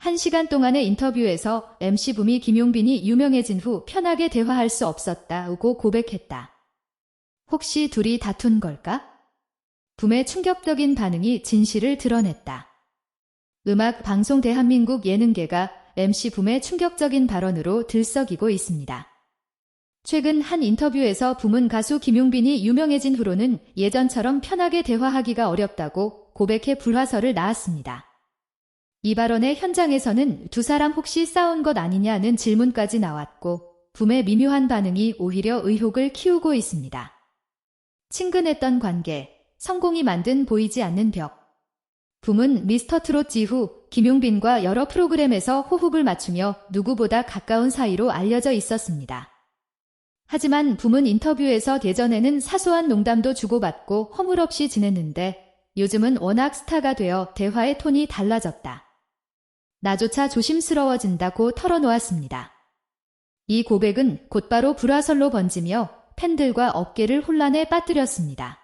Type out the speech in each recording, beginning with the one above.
한 시간 동안의 인터뷰에서 MC 붐이 김용빈이 유명해진 후 편하게 대화할 수 없었다고 고백했다. 혹시 둘이 다툰 걸까? 붐의 충격적인 반응이 진실을 드러냈다. 음악 방송 대한민국 예능계가 MC 붐의 충격적인 발언으로 들썩이고 있습니다. 최근 한 인터뷰에서 붐은 가수 김용빈이 유명해진 후로는 예전처럼 편하게 대화하기가 어렵다고 고백해 불화설을 낳았습니다. 이 발언의 현장에서는 두 사람 혹시 싸운 것 아니냐는 질문까지 나왔고 붐의 미묘한 반응이 오히려 의혹을 키우고 있습니다. 친근했던 관계, 성공이 만든 보이지 않는 벽. 붐은 미스터 트롯 이후 김용빈과 여러 프로그램에서 호흡을 맞추며 누구보다 가까운 사이로 알려져 있었습니다. 하지만 붐은 인터뷰에서 예전에는 사소한 농담도 주고받고 허물없이 지냈는데 요즘은 워낙 스타가 되어 대화의 톤이 달라졌다. 나조차 조심스러워진다고 털어놓았습니다. 이 고백은 곧바로 불화설로 번지며 팬들과 업계를 혼란에 빠뜨렸습니다.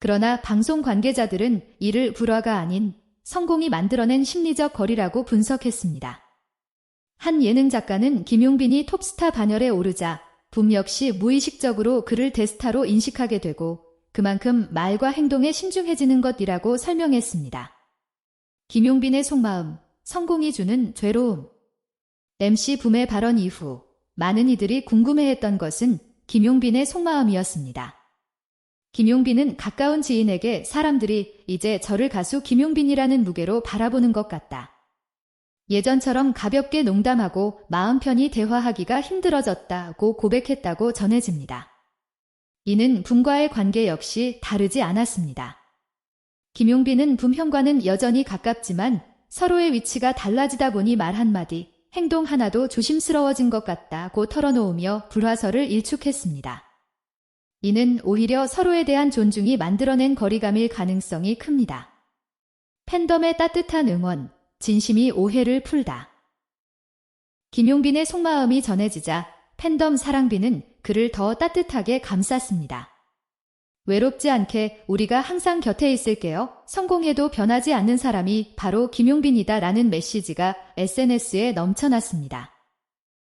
그러나 방송 관계자들은 이를 불화가 아닌 성공이 만들어낸 심리적 거리라고 분석했습니다. 한 예능 작가는 김용빈이 톱스타 반열에 오르자 붐 역시 무의식적으로 그를 대스타로 인식하게 되고 그만큼 말과 행동에 신중해지는 것이라고 설명했습니다. 김용빈의 속마음, 성공이 주는 괴로움. MC 붐의 발언 이후 많은 이들이 궁금해했던 것은 김용빈의 속마음이었습니다. 김용빈은 가까운 지인에게 사람들이 이제 저를 가수 김용빈이라는 무게로 바라보는 것 같다. 예전처럼 가볍게 농담하고 마음 편히 대화하기가 힘들어졌다고 고백했다고 전해집니다. 이는 붐과의 관계 역시 다르지 않았습니다. 김용빈은 붐형과는 여전히 가깝지만 서로의 위치가 달라지다 보니 말 한마디, 행동 하나도 조심스러워진 것 같다고 털어놓으며 불화설을 일축했습니다. 이는 오히려 서로에 대한 존중이 만들어낸 거리감일 가능성이 큽니다. 팬덤의 따뜻한 응원, 진심이 오해를 풀다. 김용빈의 속마음이 전해지자 팬덤 사랑비는 그를 더 따뜻하게 감쌌습니다. 외롭지 않게 우리가 항상 곁에 있을게요. 성공해도 변하지 않는 사람이 바로 김용빈이다 라는 메시지가 SNS에 넘쳐났습니다.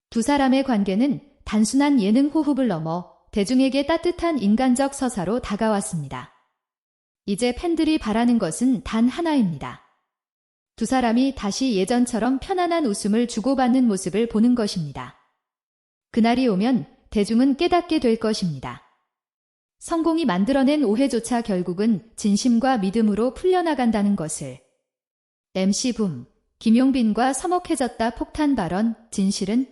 두 사람의 관계는 단순한 예능 호흡을 넘어 대중에게 따뜻한 인간적 서사로 다가왔습니다. 이제 팬들이 바라는 것은 단 하나입니다. 두 사람이 다시 예전처럼 편안한 웃음을 주고받는 모습을 보는 것입니다. 그날이 오면 대중은 깨닫게 될 것입니다. 성공이 만들어낸 오해조차 결국은 진심과 믿음으로 풀려나간다는 것을. MC 붐, 김용빈과 서먹해졌다 폭탄 발언, 진실은?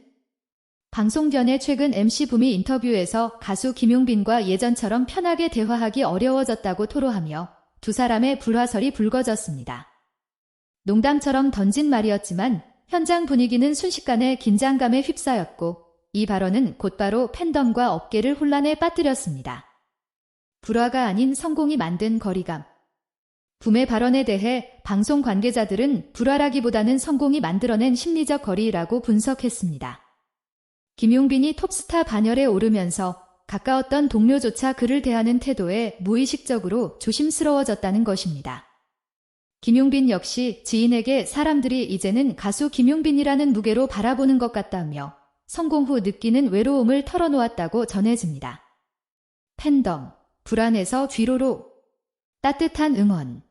방송 전에 최근 MC 붐이 인터뷰에서 가수 김용빈과 예전처럼 편하게 대화하기 어려워졌다고 토로하며 두 사람의 불화설이 불거졌습니다. 농담처럼 던진 말이었지만 현장 분위기는 순식간에 긴장감에 휩싸였고 이 발언은 곧바로 팬덤과 업계를 혼란에 빠뜨렸습니다. 불화가 아닌 성공이 만든 거리감. 붐의 발언에 대해 방송 관계자들은 불화라기보다는 성공이 만들어낸 심리적 거리라고 분석했습니다. 김용빈이 톱스타 반열에 오르면서 가까웠던 동료조차 그를 대하는 태도에 무의식적으로 조심스러워졌다는 것입니다. 김용빈 역시 지인에게 사람들이 이제는 가수 김용빈이라는 무게로 바라보는 것 같다며 성공 후 느끼는 외로움을 털어놓았다고 전해집니다. 팬덤, 불안에서 뒤로로 따뜻한 응원.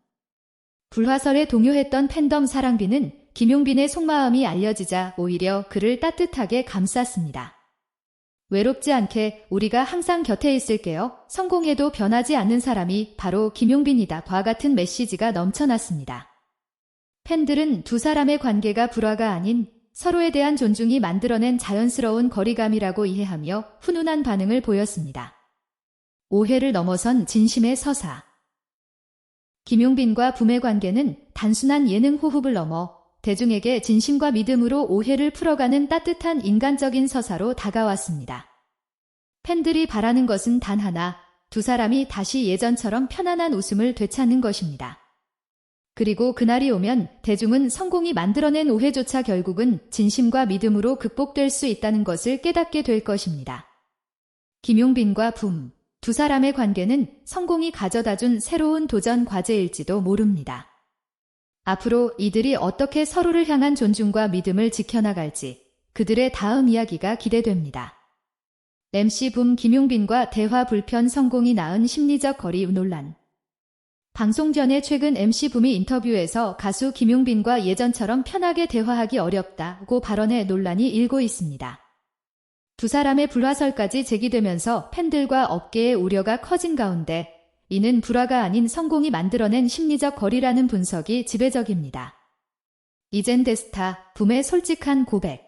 불화설에 동요했던 팬덤 사랑비는 김용빈의 속마음이 알려지자 오히려 그를 따뜻하게 감쌌습니다. 외롭지 않게 우리가 항상 곁에 있을게요. 성공해도 변하지 않는 사람이 바로 김용빈이다. 과 같은 메시지가 넘쳐났습니다. 팬들은 두 사람의 관계가 불화가 아닌 서로에 대한 존중이 만들어낸 자연스러운 거리감이라고 이해하며 훈훈한 반응을 보였습니다. 오해를 넘어선 진심의 서사. 김용빈과 붐의 관계는 단순한 예능 호흡을 넘어 대중에게 진심과 믿음으로 오해를 풀어가는 따뜻한 인간적인 서사로 다가왔습니다. 팬들이 바라는 것은 단 하나, 두 사람이 다시 예전처럼 편안한 웃음을 되찾는 것입니다. 그리고 그날이 오면 대중은 성공이 만들어낸 오해조차 결국은 진심과 믿음으로 극복될 수 있다는 것을 깨닫게 될 것입니다. 김용빈과 붐, 두 사람의 관계는 성공이 가져다 준 새로운 도전 과제일지도 모릅니다. 앞으로 이들이 어떻게 서로를 향한 존중과 믿음을 지켜나갈지 그들의 다음 이야기가 기대됩니다. MC 붐 김용빈과 대화 불편 성공이 낳은 심리적 거리 논란. 방송 전에 최근 MC 붐이 인터뷰에서 가수 김용빈과 예전처럼 편하게 대화하기 어렵다고 발언해 논란이 일고 있습니다. 두 사람의 불화설까지 제기되면서 팬들과 업계의 우려가 커진 가운데 이는 불화가 아닌 성공이 만들어낸 심리적 거리라는 분석이 지배적입니다. 이젠 데스타, 붐의 솔직한 고백.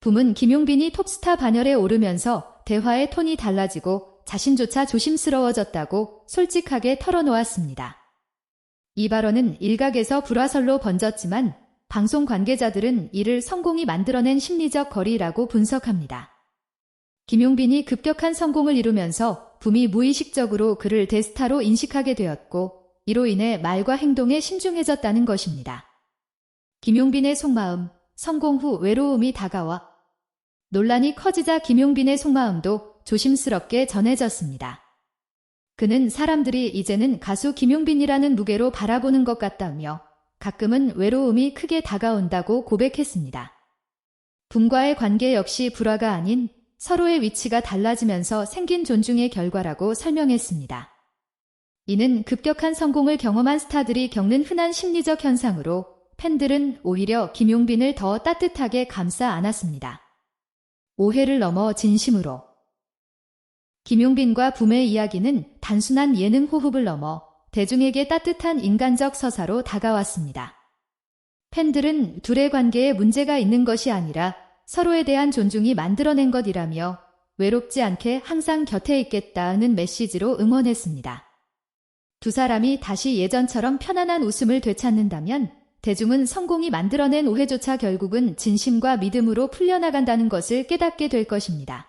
붐은 김용빈이 톱스타 반열에 오르면서 대화의 톤이 달라지고 자신조차 조심스러워졌다고 솔직하게 털어놓았습니다. 이 발언은 일각에서 불화설로 번졌지만 방송 관계자들은 이를 성공이 만들어낸 심리적 거리라고 분석합니다. 김용빈이 급격한 성공을 이루면서 붐이 무의식적으로 그를 대스타로 인식하게 되었고 이로 인해 말과 행동에 신중해졌다는 것입니다. 김용빈의 속마음, 성공 후 외로움이 다가와 논란이 커지자 김용빈의 속마음도 조심스럽게 전해졌습니다. 그는 사람들이 이제는 가수 김용빈이라는 무게로 바라보는 것 같다며 가끔은 외로움이 크게 다가온다고 고백했습니다. 붐과의 관계 역시 불화가 아닌 서로의 위치가 달라지면서 생긴 존중의 결과라고 설명했습니다. 이는 급격한 성공을 경험한 스타들이 겪는 흔한 심리적 현상으로 팬들은 오히려 김용빈을 더 따뜻하게 감싸 안았습니다. 오해를 넘어 진심으로. 김용빈과 붐의 이야기는 단순한 예능 호흡을 넘어 대중에게 따뜻한 인간적 서사로 다가왔습니다. 팬들은 둘의 관계에 문제가 있는 것이 아니라 서로에 대한 존중이 만들어낸 것이라며 외롭지 않게 항상 곁에 있겠다는 메시지로 응원했습니다. 두 사람이 다시 예전처럼 편안한 웃음을 되찾는다면 대중은 성공이 만들어낸 오해조차 결국은 진심과 믿음으로 풀려나간다는 것을 깨닫게 될 것입니다.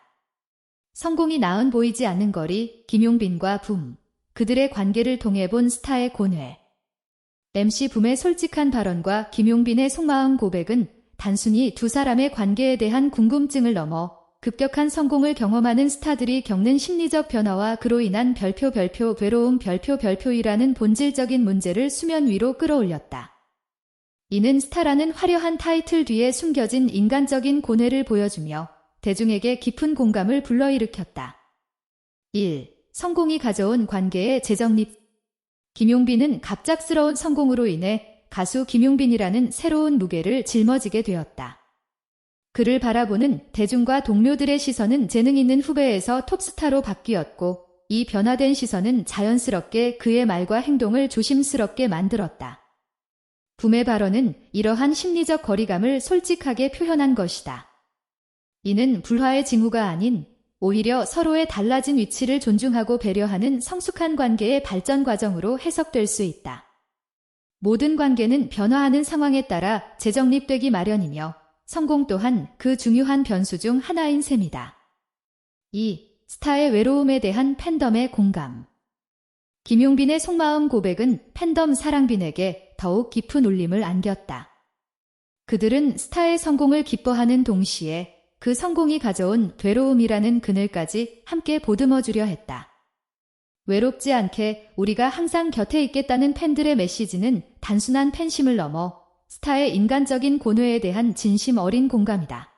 성공이 나은 보이지 않는 거리, 김용빈과 붐, 그들의 관계를 통해 본 스타의 고뇌. MC 붐의 솔직한 발언과 김용빈의 속마음 고백은 단순히 두 사람의 관계에 대한 궁금증을 넘어 급격한 성공을 경험하는 스타들이 겪는 심리적 변화와 그로 인한 별표 별표 괴로움 별표 별표이라는 본질적인 문제를 수면 위로 끌어올렸다. 이는 스타라는 화려한 타이틀 뒤에 숨겨진 인간적인 고뇌를 보여주며 대중에게 깊은 공감을 불러일으켰다. 1. 성공이 가져온 관계의 재정립 김용빈은 갑작스러운 성공으로 인해 가수 김용빈이라는 새로운 무게를 짊어지게 되었다. 그를 바라보는 대중과 동료들의 시선은 재능 있는 후배에서 톱스타로 바뀌었고 이 변화된 시선은 자연스럽게 그의 말과 행동을 조심스럽게 만들었다. 붐의 발언은 이러한 심리적 거리감을 솔직하게 표현한 것이다. 이는 불화의 징후가 아닌 오히려 서로의 달라진 위치를 존중하고 배려하는 성숙한 관계의 발전 과정으로 해석될 수 있다. 모든 관계는 변화하는 상황에 따라 재정립되기 마련이며 성공 또한 그 중요한 변수 중 하나인 셈이다. 2. 스타의 외로움에 대한 팬덤의 공감. 김용빈의 속마음 고백은 팬덤 사랑빈에게 더욱 깊은 울림을 안겼다. 그들은 스타의 성공을 기뻐하는 동시에 그 성공이 가져온 괴로움이라는 그늘까지 함께 보듬어 주려 했다. 외롭지 않게 우리가 항상 곁에 있겠다는 팬들의 메시지는 단순한 팬심을 넘어 스타의 인간적인 고뇌에 대한 진심 어린 공감이다.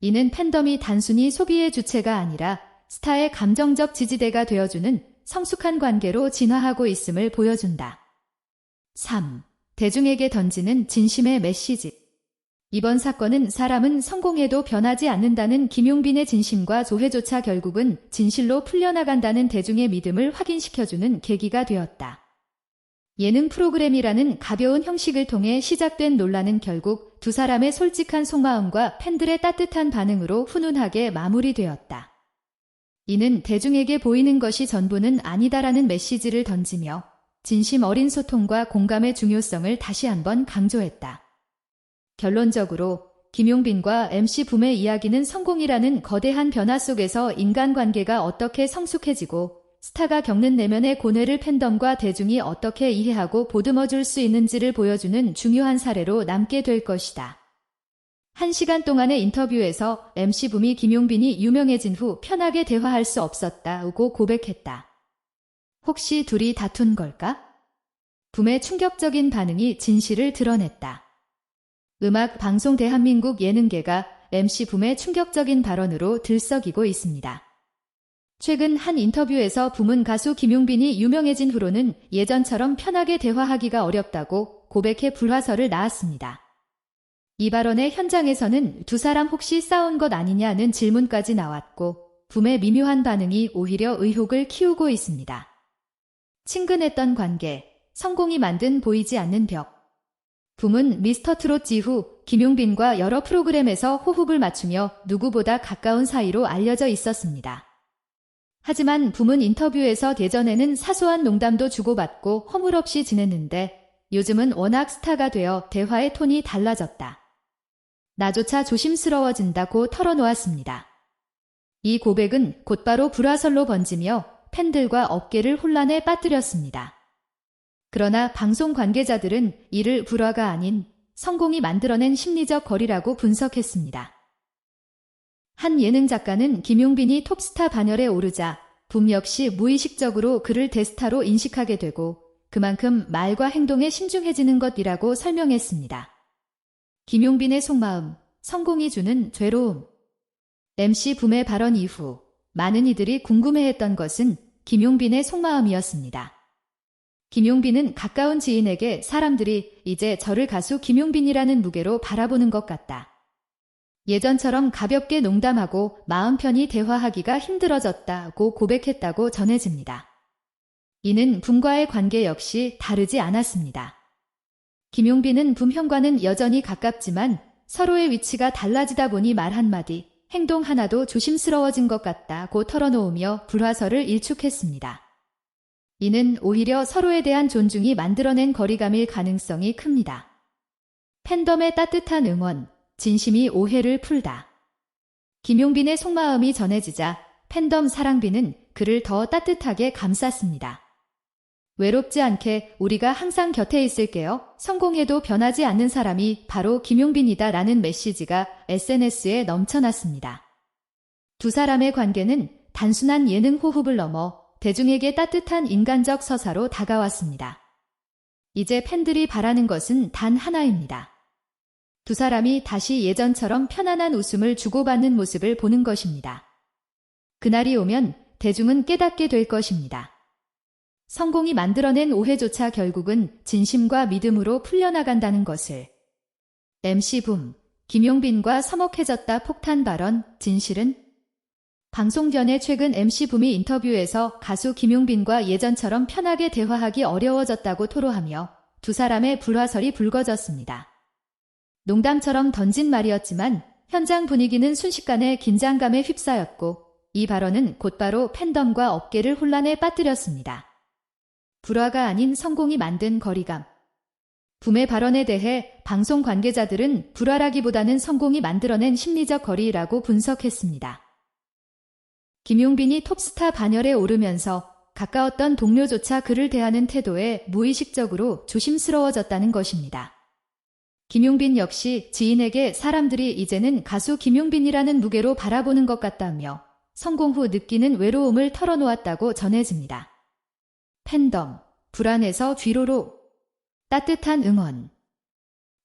이는 팬덤이 단순히 소비의 주체가 아니라 스타의 감정적 지지대가 되어주는 성숙한 관계로 진화하고 있음을 보여준다. 3. 대중에게 던지는 진심의 메시지. 이번 사건은 사람은 성공해도 변하지 않는다는 김용빈의 진심과 조회조차 결국은 진실로 풀려나간다는 대중의 믿음을 확인시켜주는 계기가 되었다. 예능 프로그램이라는 가벼운 형식을 통해 시작된 논란은 결국 두 사람의 솔직한 속마음과 팬들의 따뜻한 반응으로 훈훈하게 마무리되었다. 이는 대중에게 보이는 것이 전부는 아니다라는 메시지를 던지며 진심 어린 소통과 공감의 중요성을 다시 한번 강조했다. 결론적으로 김용빈과 MC 붐의 이야기는 성공이라는 거대한 변화 속에서 인간관계가 어떻게 성숙해지고 스타가 겪는 내면의 고뇌를 팬덤과 대중이 어떻게 이해하고 보듬어 줄 수 있는지를 보여주는 중요한 사례로 남게 될 것이다. 한 시간 동안의 인터뷰에서 MC 붐이 김용빈이 유명해진 후 편하게 대화할 수 없었다고 고백했다. 혹시 둘이 다툰 걸까? 붐의 충격적인 반응이 진실을 드러냈다. 음악 방송 대한민국 예능계가 MC 붐의 충격적인 발언으로 들썩이고 있습니다. 최근 한 인터뷰에서 붐은 가수 김용빈이 유명해진 후로는 예전처럼 편하게 대화하기가 어렵다고 고백해 불화설을 낳았습니다. 이 발언의 현장에서는 두 사람 혹시 싸운 것 아니냐는 질문까지 나왔고 붐의 미묘한 반응이 오히려 의혹을 키우고 있습니다. 친근했던 관계, 성공이 만든 보이지 않는 벽. 붐은 미스터 트롯 이후 김용빈과 여러 프로그램에서 호흡을 맞추며 누구보다 가까운 사이로 알려져 있었습니다. 하지만 붐은 인터뷰에서 예전에는 사소한 농담도 주고받고 허물없이 지냈는데 요즘은 워낙 스타가 되어 대화의 톤이 달라졌다. 나조차 조심스러워진다고 털어놓았습니다. 이 고백은 곧바로 불화설로 번지며 팬들과 업계를 혼란에 빠뜨렸습니다. 그러나 방송 관계자들은 이를 불화가 아닌 성공이 만들어낸 심리적 거리라고 분석했습니다. 한 예능 작가는 김용빈이 톱스타 반열에 오르자 붐 역시 무의식적으로 그를 대스타로 인식하게 되고 그만큼 말과 행동에 신중해지는 것이라고 설명했습니다. 김용빈의 속마음, 성공이 주는 괴로움. MC 붐의 발언 이후 많은 이들이 궁금해했던 것은 김용빈의 속마음이었습니다. 김용빈은 가까운 지인에게 사람들이 이제 저를 가수 김용빈이라는 무게로 바라보는 것 같다. 예전처럼 가볍게 농담하고 마음 편히 대화하기가 힘들어졌다고 고백했다고 전해집니다. 이는 붐과의 관계 역시 다르지 않았습니다. 김용빈은 붐형과는 여전히 가깝지만 서로의 위치가 달라지다 보니 말 한마디, 행동 하나도 조심스러워진 것 같다고 털어놓으며 불화설을 일축했습니다. 이는 오히려 서로에 대한 존중이 만들어낸 거리감일 가능성이 큽니다. 팬덤의 따뜻한 응원, 진심이 오해를 풀다. 김용빈의 속마음이 전해지자 팬덤 사랑비는 그를 더 따뜻하게 감쌌습니다. 외롭지 않게 우리가 항상 곁에 있을게요. 성공해도 변하지 않는 사람이 바로 김용빈이다 라는 메시지가 SNS에 넘쳐났습니다. 두 사람의 관계는 단순한 예능 호흡을 넘어 대중에게 따뜻한 인간적 서사로 다가왔습니다. 이제 팬들이 바라는 것은 단 하나입니다. 두 사람이 다시 예전처럼 편안한 웃음을 주고받는 모습을 보는 것입니다. 그날이 오면 대중은 깨닫게 될 것입니다. 성공이 만들어낸 오해조차 결국은 진심과 믿음으로 풀려나간다는 것을. MC 붐, 김용빈과 서먹해졌다 폭탄 발언, 진실은? 방송 전에 최근 MC 붐이 인터뷰에서 가수 김용빈과 예전처럼 편하게 대화하기 어려워졌다고 토로하며 두 사람의 불화설이 불거졌습니다. 농담처럼 던진 말이었지만 현장 분위기는 순식간에 긴장감에 휩싸였고 이 발언은 곧바로 팬덤과 업계를 혼란에 빠뜨렸습니다. 불화가 아닌 성공이 만든 거리감. 붐의 발언에 대해 방송 관계자들은 불화라기보다는 성공이 만들어낸 심리적 거리라고 분석했습니다. 김용빈이 톱스타 반열에 오르면서 가까웠던 동료조차 그를 대하는 태도에 무의식적으로 조심스러워졌다는 것입니다. 김용빈 역시 지인에게 사람들이 이제는 가수 김용빈이라는 무게로 바라보는 것 같다며 성공 후 느끼는 외로움을 털어놓았다고 전해집니다. 팬덤, 불안에서 뒤로로 따뜻한 응원.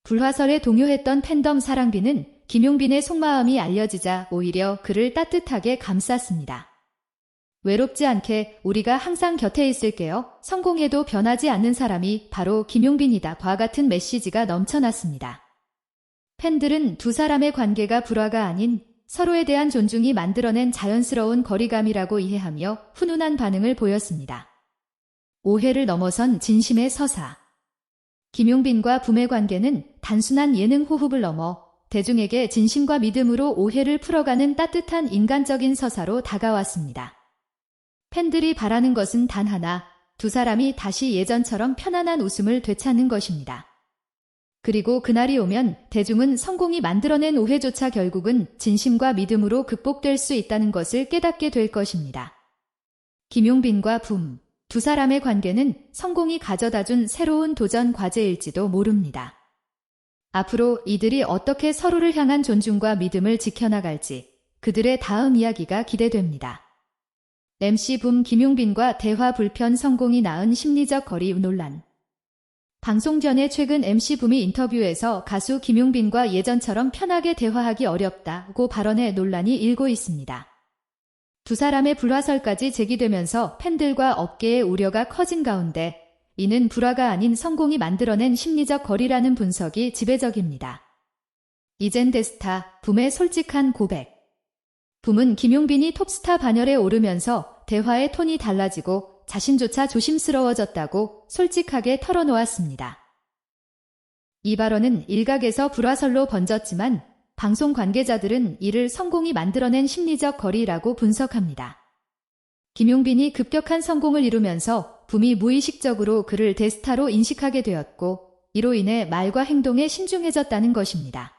불화설에 동요했던 팬덤 사랑비는 김용빈의 속마음이 알려지자 오히려 그를 따뜻하게 감쌌습니다. 외롭지 않게 우리가 항상 곁에 있을게요. 성공해도 변하지 않는 사람이 바로 김용빈이다. 과 같은 메시지가 넘쳐났습니다. 팬들은 두 사람의 관계가 불화가 아닌 서로에 대한 존중이 만들어낸 자연스러운 거리감이라고 이해하며 훈훈한 반응을 보였습니다. 오해를 넘어선 진심의 서사. 김용빈과 붐의 관계는 단순한 예능 호흡을 넘어 대중에게 진심과 믿음으로 오해를 풀어가는 따뜻한 인간적인 서사로 다가왔습니다. 팬들이 바라는 것은 단 하나, 두 사람이 다시 예전처럼 편안한 웃음을 되찾는 것입니다. 그리고 그날이 오면 대중은 성공이 만들어낸 오해조차 결국은 진심과 믿음으로 극복될 수 있다는 것을 깨닫게 될 것입니다. 김용빈과 붐. 두 사람의 관계는 성공이 가져다 준 새로운 도전 과제일지도 모릅니다. 앞으로 이들이 어떻게 서로를 향한 존중과 믿음을 지켜나갈지 그들의 다음 이야기가 기대됩니다. MC 붐 김용빈과 대화 불편 성공이 낳은 심리적 거리 논란 방송 전에 최근 MC 붐이 인터뷰에서 가수 김용빈과 예전처럼 편하게 대화하기 어렵다고 발언해 논란이 일고 있습니다. 두 사람의 불화설까지 제기되면서 팬들과 업계의 우려가 커진 가운데 이는 불화가 아닌 성공이 만들어낸 심리적 거리라는 분석이 지배적입니다. 이젠 데스타, 붐의 솔직한 고백. 붐은 김용빈이 톱스타 반열에 오르면서 대화의 톤이 달라지고 자신조차 조심스러워졌다고 솔직하게 털어놓았습니다. 이 발언은 일각에서 불화설로 번졌지만 방송 관계자들은 이를 성공이 만들어낸 심리적 거리라고 분석합니다. 김용빈이 급격한 성공을 이루면서 붐이 무의식적으로 그를 대스타로 인식하게 되었고 이로 인해 말과 행동에 신중해졌다는 것입니다.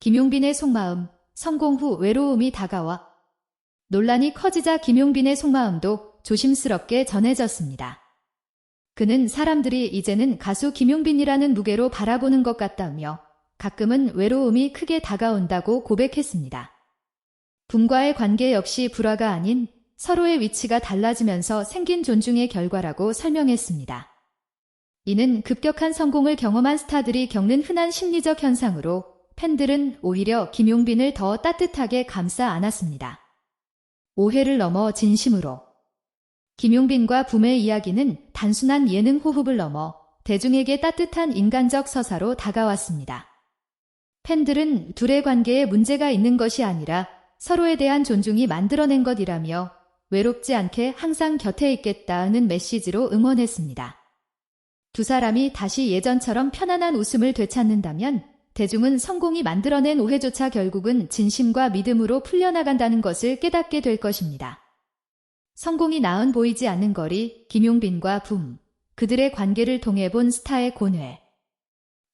김용빈의 속마음, 성공 후 외로움이 다가와 논란이 커지자 김용빈의 속마음도 조심스럽게 전해졌습니다. 그는 사람들이 이제는 가수 김용빈이라는 무게로 바라보는 것 같다며 가끔은 외로움이 크게 다가온다고 고백했습니다. 붐과의 관계 역시 불화가 아닌 서로의 위치가 달라지면서 생긴 존중의 결과라고 설명했습니다. 이는 급격한 성공을 경험한 스타들이 겪는 흔한 심리적 현상으로 팬들은 오히려 김용빈을 더 따뜻하게 감싸 안았습니다. 오해를 넘어 진심으로. 김용빈과 붐의 이야기는 단순한 예능 호흡을 넘어 대중에게 따뜻한 인간적 서사로 다가왔습니다. 팬들은 둘의 관계에 문제가 있는 것이 아니라 서로에 대한 존중이 만들어낸 것이라며 외롭지 않게 항상 곁에 있겠다는 메시지로 응원했습니다. 두 사람이 다시 예전처럼 편안한 웃음을 되찾는다면 대중은 성공이 만들어낸 오해조차 결국은 진심과 믿음으로 풀려나간다는 것을 깨닫게 될 것입니다. 성공이 나은 보이지 않는 거리, 김용빈과 붐, 그들의 관계를 통해 본 스타의 고뇌.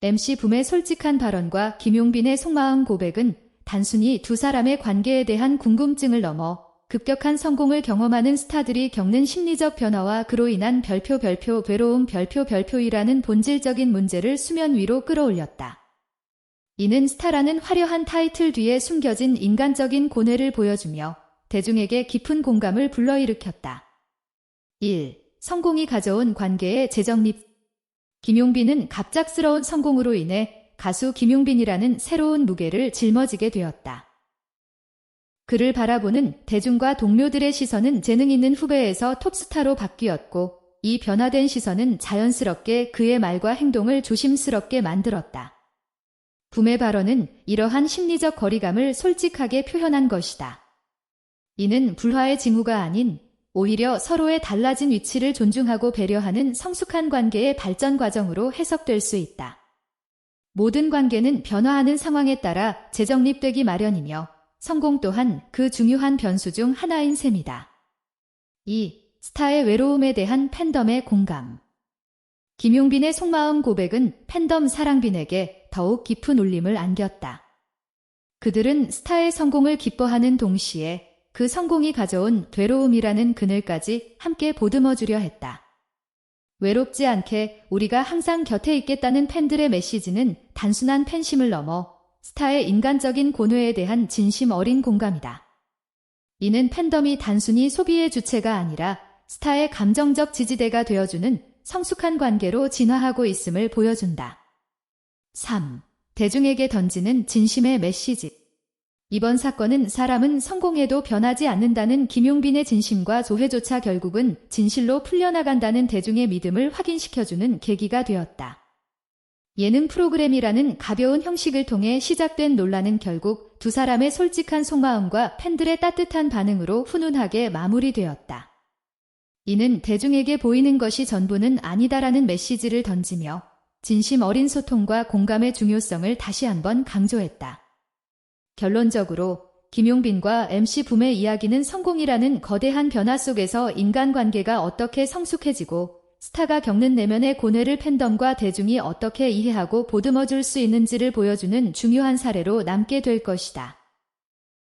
MC 붐의 솔직한 발언과 김용빈의 속마음 고백은 단순히 두 사람의 관계에 대한 궁금증을 넘어 급격한 성공을 경험하는 스타들이 겪는 심리적 변화와 그로 인한 별표 별표 괴로움 별표 별표이라는 본질적인 문제를 수면 위로 끌어올렸다. 이는 스타라는 화려한 타이틀 뒤에 숨겨진 인간적인 고뇌를 보여주며 대중에게 깊은 공감을 불러일으켰다. 1. 성공이 가져온 관계의 재정립 김용빈은 갑작스러운 성공으로 인해 가수 김용빈이라는 새로운 무게를 짊어지게 되었다. 그를 바라보는 대중과 동료들의 시선은 재능 있는 후배에서 톱스타로 바뀌었고 이 변화된 시선은 자연스럽게 그의 말과 행동을 조심스럽게 만들었다. 붐의 발언은 이러한 심리적 거리감을 솔직하게 표현한 것이다. 이는 불화의 징후가 아닌 오히려 서로의 달라진 위치를 존중하고 배려하는 성숙한 관계의 발전 과정으로 해석될 수 있다. 모든 관계는 변화하는 상황에 따라 재정립되기 마련이며 성공 또한 그 중요한 변수 중 하나인 셈이다. 2. 스타의 외로움에 대한 팬덤의 공감. 김용빈의 속마음 고백은 팬덤 사랑빈에게 더욱 깊은 울림을 안겼다. 그들은 스타의 성공을 기뻐하는 동시에 그 성공이 가져온 괴로움이라는 그늘까지 함께 보듬어 주려 했다. 외롭지 않게 우리가 항상 곁에 있겠다는 팬들의 메시지는 단순한 팬심을 넘어 스타의 인간적인 고뇌에 대한 진심 어린 공감이다. 이는 팬덤이 단순히 소비의 주체가 아니라 스타의 감정적 지지대가 되어주는 성숙한 관계로 진화하고 있음을 보여준다. 3. 대중에게 던지는 진심의 메시지. 이번 사건은 사람은 성공해도 변하지 않는다는 김용빈의 진심과 조회조차 결국은 진실로 풀려나간다는 대중의 믿음을 확인시켜주는 계기가 되었다. 예능 프로그램이라는 가벼운 형식을 통해 시작된 논란은 결국 두 사람의 솔직한 속마음과 팬들의 따뜻한 반응으로 훈훈하게 마무리되었다. 이는 대중에게 보이는 것이 전부는 아니다라는 메시지를 던지며 진심 어린 소통과 공감의 중요성을 다시 한번 강조했다. 결론적으로 김용빈과 MC 붐의 이야기는 성공이라는 거대한 변화 속에서 인간관계가 어떻게 성숙해지고 스타가 겪는 내면의 고뇌를 팬덤과 대중이 어떻게 이해하고 보듬어 줄 수 있는지를 보여주는 중요한 사례로 남게 될 것이다.